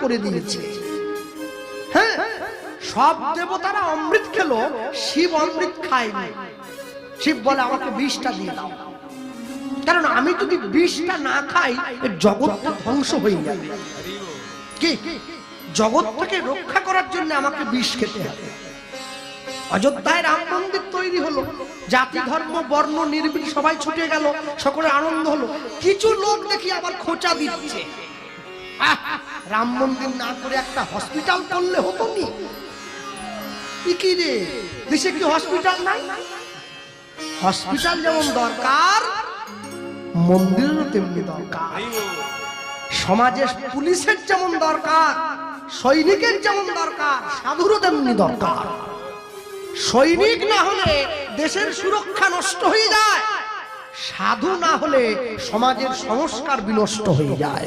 করে দিয়েছে। হ্যাঁ সব দেবতারা অমৃত খেলো, শিব অমৃত খায়নি। শিব বলে, আমাকে বিষটা দিয়ে দাও। কারণ আমি যদি বিষটা না খাই জগৎটা ধ্বংস হয়ে যাবে। কি? জগৎটাকে রক্ষা করার জন্য আমাকে বিষ খেতে হবে। অযোধ্যায় রাম মন্দির তৈরি হলো, জাতি, ধর্ম, বর্ণ নির্বিল সবাই ছুটে গেল, সকলে আনন্দ হলো। কিছু লোক দেখি আবার খোঁচা দিচ্ছে। রাম মন্দির না করে একটা হসপিটাল করলে হতো নি? কি রে? দেশে কি হসপিটাল নাই? হসপিটাল যেমন দরকার মন্দিরেরও তেমনি দরকার। সমাজে পুলিশের যেমন দরকার, সৈনিকের যেমন দরকার, সাধুরও তেমনি দরকার। সৈনিক না হলে দেশের সুরক্ষা নষ্ট হয়ে যায়। সাধু না হলে সমাজের সংস্কার বিনষ্ট হয়ে যায়।